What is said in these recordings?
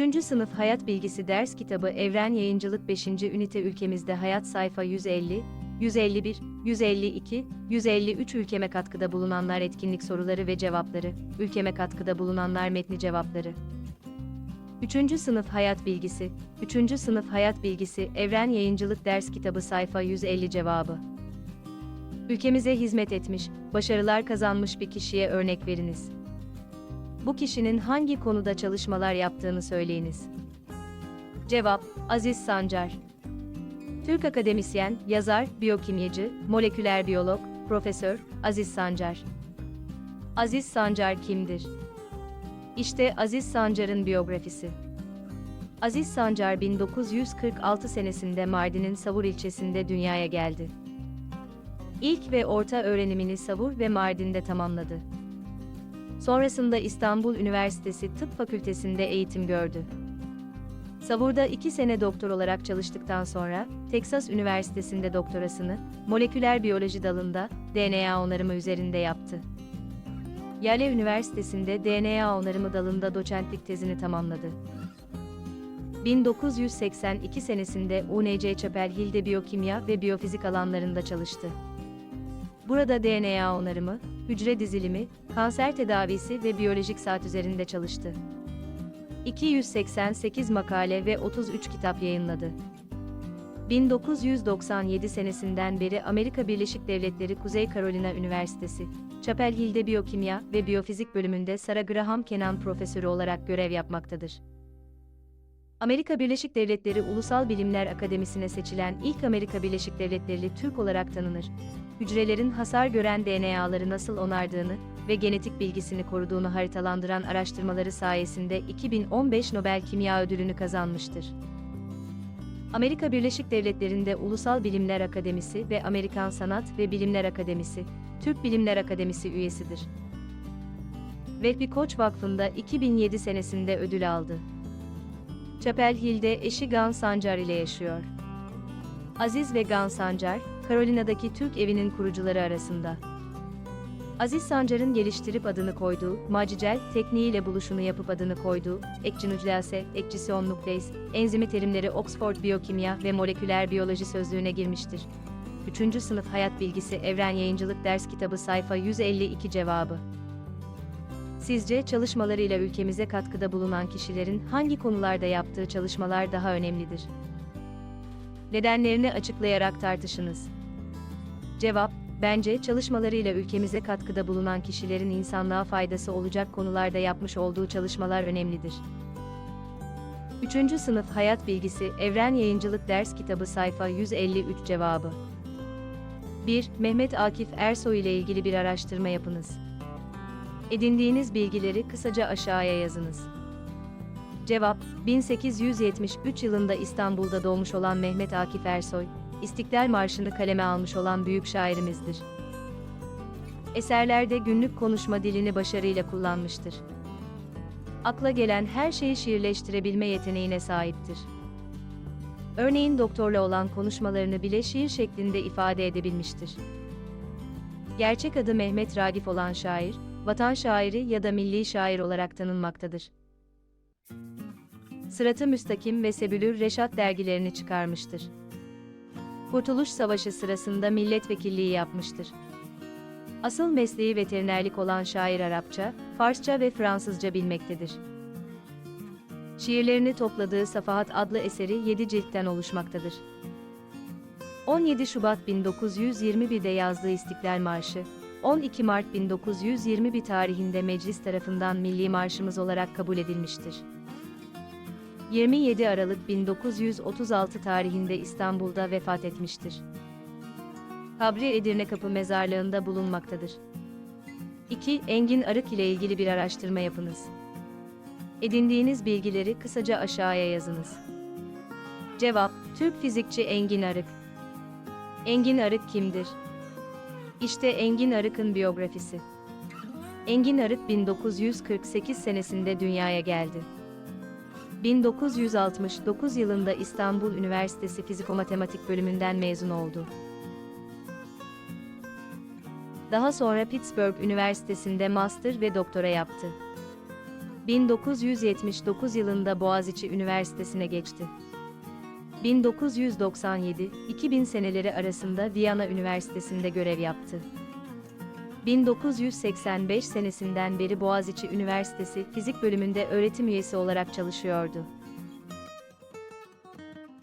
3. Sınıf Hayat Bilgisi Ders Kitabı Evren Yayıncılık 5. Ünite Ülkemizde Hayat Sayfa 150, 151, 152, 153 Ülkeme katkıda bulunanlar etkinlik soruları ve cevapları, Ülkeme katkıda bulunanlar metni cevapları. 3. Sınıf Hayat Bilgisi, 3. Sınıf Hayat Bilgisi Evren Yayıncılık Ders Kitabı Sayfa 150 cevabı. Ülkemize hizmet etmiş, başarılar kazanmış bir kişiye örnek veriniz. Bu kişinin hangi konuda çalışmalar yaptığını söyleyiniz. Cevap: Aziz Sancar. Türk akademisyen, yazar, biyokimyacı, moleküler biyolog, profesör Aziz Sancar. Aziz Sancar kimdir? İşte Aziz Sancar'ın biyografisi. Aziz Sancar 1946 senesinde Mardin'in Savur ilçesinde dünyaya geldi. İlk ve orta öğrenimini Savur ve Mardin'de tamamladı. Sonrasında İstanbul Üniversitesi Tıp Fakültesi'nde eğitim gördü. Savur'da iki sene doktor olarak çalıştıktan sonra, Texas Üniversitesi'nde doktorasını, moleküler biyoloji dalında, DNA onarımı üzerinde yaptı. Yale Üniversitesi'nde DNA onarımı dalında doçentlik tezini tamamladı. 1982 senesinde UNC Chapel Hill'de biyokimya ve biyofizik alanlarında çalıştı. Burada DNA onarımı, hücre dizilimi, kanser tedavisi ve biyolojik saat üzerinde çalıştı. 288 makale ve 33 kitap yayınladı. 1997 senesinden beri Amerika Birleşik Devletleri Kuzey Carolina Üniversitesi, Chapel Hill'de biyokimya ve biyofizik bölümünde Sarah Graham Kenan profesörü olarak görev yapmaktadır. Amerika Birleşik Devletleri Ulusal Bilimler Akademisi'ne seçilen ilk Amerika Birleşik Devletlili Türk olarak tanınır. Hücrelerin hasar gören DNA'ları nasıl onardığını ve genetik bilgisini koruduğunu haritalandıran araştırmaları sayesinde 2015 Nobel Kimya Ödülünü kazanmıştır. Amerika Birleşik Devletleri'nde Ulusal Bilimler Akademisi ve Amerikan Sanat ve Bilimler Akademisi, Türk Bilimler Akademisi üyesidir. Vehbi Koç Vakfı'nda 2007 senesinde ödül aldı. Chapel Hill'de eşi Gan Sancar ile yaşıyor. Aziz ve Gan Sancar, Carolina'daki Türk evinin kurucuları arasında. Aziz Sancar'ın geliştirip adını koyduğu, Macicel tekniğiyle buluşunu yapıp adını koyduğu, ekcinüclease, ekcisyon nukleis, enzimi terimleri Oxford Biyokimya ve Moleküler Biyoloji Sözlüğü'ne girmiştir. 3. Sınıf Hayat Bilgisi Evren Yayıncılık Ders Kitabı Sayfa 152 Cevabı Sizce çalışmalarıyla ülkemize katkıda bulunan kişilerin hangi konularda yaptığı çalışmalar daha önemlidir? Nedenlerini açıklayarak tartışınız. Cevap, bence çalışmalarıyla ülkemize katkıda bulunan kişilerin insanlığa faydası olacak konularda yapmış olduğu çalışmalar önemlidir. 3. Sınıf Hayat Bilgisi Evren Yayıncılık Ders Kitabı Sayfa 153 Cevabı 1. Mehmet Akif Ersoy ile ilgili bir araştırma yapınız. Edindiğiniz bilgileri kısaca aşağıya yazınız. Cevap, 1873 yılında İstanbul'da doğmuş olan Mehmet Akif Ersoy, İstiklal Marşı'nı kaleme almış olan büyük şairimizdir. Eserlerde günlük konuşma dilini başarıyla kullanmıştır. Akla gelen her şeyi şiirleştirebilme yeteneğine sahiptir. Örneğin doktorla olan konuşmalarını bile şiir şeklinde ifade edebilmiştir. Gerçek adı Mehmet Ragif olan şair, vatan şairi ya da milli şair olarak tanınmaktadır. Sıratı Müstakim ve Sebülür Reşat dergilerini çıkarmıştır. Kurtuluş Savaşı sırasında milletvekilliği yapmıştır. Asıl mesleği veterinerlik olan şair Arapça, Farsça ve Fransızca bilmektedir. Şiirlerini topladığı Safahat adlı eseri 7 ciltten oluşmaktadır. 17 Şubat 1921'de yazdığı İstiklal Marşı, 12 Mart 1921 tarihinde meclis tarafından milli marşımız olarak kabul edilmiştir. 27 Aralık 1936 tarihinde İstanbul'da vefat etmiştir. Kabri Edirne Kapı Mezarlığı'nda bulunmaktadır. 2. Engin Arık ile ilgili bir araştırma yapınız. Edindiğiniz bilgileri kısaca aşağıya yazınız. Cevap, Türk fizikçi Engin Arık. Engin Arık kimdir? İşte Engin Arık'ın biyografisi. Engin Arık 1948 senesinde dünyaya geldi. 1969 yılında İstanbul Üniversitesi Fiziko-Matematik bölümünden mezun oldu. Daha sonra Pittsburgh Üniversitesi'nde master ve doktora yaptı. 1979 yılında Boğaziçi Üniversitesi'ne geçti. 1997-2000 seneleri arasında Viyana Üniversitesi'nde görev yaptı. 1985 senesinden beri Boğaziçi Üniversitesi Fizik Bölümünde öğretim üyesi olarak çalışıyordu.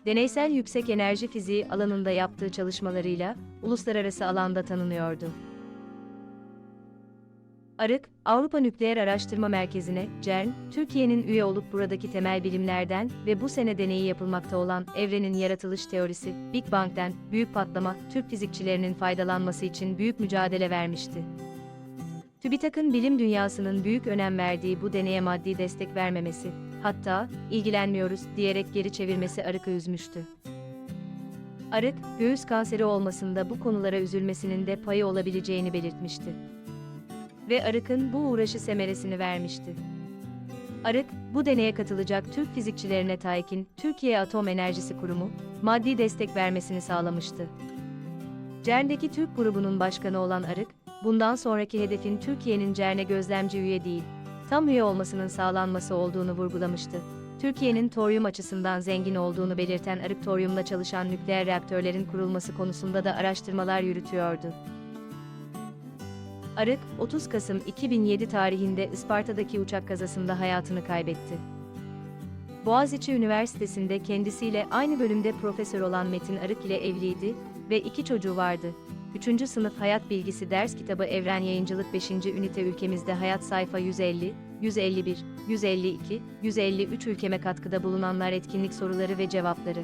Deneysel yüksek enerji fiziği alanında yaptığı çalışmalarıyla uluslararası alanda tanınıyordu. Arık, Avrupa Nükleer Araştırma Merkezi'ne, CERN, Türkiye'nin üye olup buradaki temel bilimlerden ve bu sene deneyi yapılmakta olan evrenin yaratılış teorisi, Big Bang'den, büyük patlama, Türk fizikçilerinin faydalanması için büyük mücadele vermişti. TÜBİTAK'ın bilim dünyasının büyük önem verdiği bu deneye maddi destek vermemesi, hatta, ilgilenmiyoruz diyerek geri çevirmesi Arık'ı üzmüştü. Arık, göğüs kanseri olmasında bu konulara üzülmesinin de payı olabileceğini belirtmişti ve Arık'ın bu uğraşı semeresini vermişti. Arık, bu deneye katılacak Türk fizikçilerine TAEK'in, Türkiye Atom Enerjisi Kurumu, maddi destek vermesini sağlamıştı. CERN'deki Türk grubunun başkanı olan Arık, bundan sonraki hedefin Türkiye'nin CERN'e gözlemci üye değil, tam üye olmasının sağlanması olduğunu vurgulamıştı. Türkiye'nin toryum açısından zengin olduğunu belirten Arık toryumla çalışan nükleer reaktörlerin kurulması konusunda da araştırmalar yürütüyordu. Arık, 30 Kasım 2007 tarihinde Isparta'daki uçak kazasında hayatını kaybetti. Boğaziçi Üniversitesi'nde kendisiyle aynı bölümde profesör olan Metin Arık ile evliydi ve iki çocuğu vardı. 3. sınıf hayat bilgisi ders kitabı Evren Yayıncılık 5. ünite ülkemizde hayat sayfa 150, 151, 152, 153 ülkeme katkıda bulunanlar etkinlik soruları ve cevapları